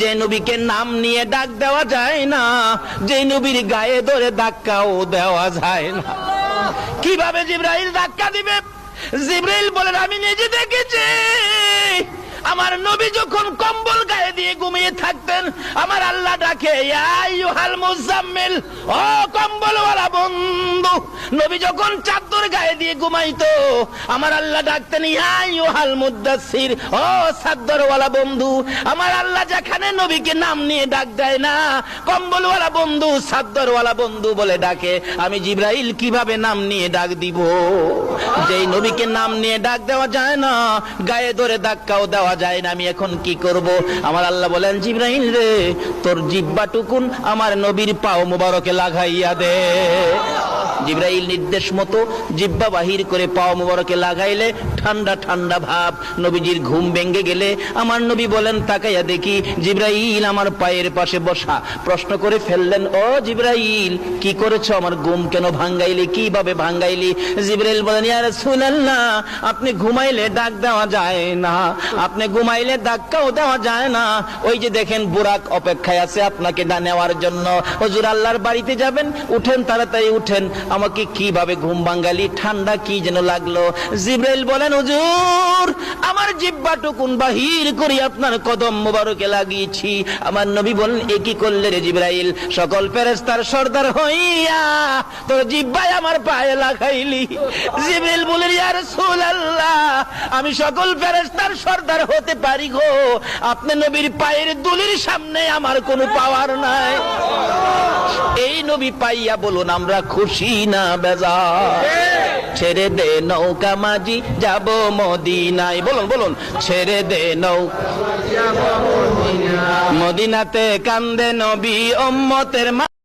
যে নবীকে নাম নিয়ে ডাক দেওয়া যায় না, যে নবীর গায়ে ধরে ধাক্কাও দেওয়া যায় না। কীভাবে জিব্রাইল ধাক্কা দিবে? জিব্রাইল বলেন, আমি নিজে দেখেছি। আমার নবী যখন কম্বল গায়ে দিয়ে ঘুমিয়ে থাকতেন, আমার আল্লাহ ডাকে ও কম্বলওয়ালা বন্ধু, নবী যখন চাদর গায়ে দিয়ে আমার আল্লাহ ডাকতেন ও বন্ধু, আমার আল্লাহ যেখানে নবীকে নাম নিয়ে ডাক দেয় না, কম্বলওয়ালা বন্ধু চাদরওয়ালা বন্ধু বলে ডাকে, আমি জিব্রাইল কীভাবে নাম নিয়ে ডাক দিব? যেই নবীকে নাম নিয়ে ডাক দেওয়া যায় না, গায়ে ধরে ধাক্কাও দেওয়া যায় না, আমি এখন কি করব? আমার আল্লাহ বলেন জিব্রাহিম রে, তোর জিব্বা টুকুন আমার নবীর পাও মুবারকে লাগাইয়া দে। জিব্রাইল নির্দেশ মতো জিব্বা বাহির করে পাও মুবারকে লাগাইলে ঠান্ডা ঠান্ডা ভাব। নবীজির ঘুম ভেঙে গেলে আমার নবী বলেন তাকাইয়া দেখি জিব্রাইল আমার পায়ের পাশে বসা। প্রশ্ন করে ফেললেন, ও জিব্রাইল, কি করেছ? আমার ঘুম কেন ভাঙ্গাইলি? কীভাবে ভাঙ্গাইলি? জিব্রাইল বলেন, ইয়া রাসূলুল্লাহ, আপনি ঘুমাইলে ডাক দেওয়া যায় না। আপনি ঘুমাইলে ধাক্কাও দেওয়া যায় না। ওই যে দেখেন বুরাক অপেক্ষায় আছে আপনাকে নেওয়ার জন্য। হুজুর আল্লাহর বাড়িতে যাবেন, উঠেন তাড়াতাড়ি উঠেন। আমাকে কীভাবে ঘুম ভাঙ্গালি ঠান্ডা কি যেন লাগল? জিব্রাইল বলেন, হুজুর, আমার জিব্বাটুকুন বাহির করি আপনার কদম মোবারকে লাগিয়েছি। আমার নবী বলেন এ কি করলে রে জিব্রাইল? সকল ফেরেশতার সর্দার হইয়া তোর জিব্বায় আমার পায়ে লাগাইলি। জিব্রাইল বলেন ইয়া রাসূলুল্লাহ, আমি সকল ফেরেশতার সর্দার হতে পারি গো। আপনি নবীর পায়ের দুলির সামনে আমার কোনো পাওয়ার নাই। নবী পাইয়া বলুন আমরা খুশি না বেজা ছেড়ে দে নৌকা মাঝি যাব মদিনাই বলুন বলুন ছেড়ে দে নৌ মদিনাতে কান্দে নবী ওম্মতের মা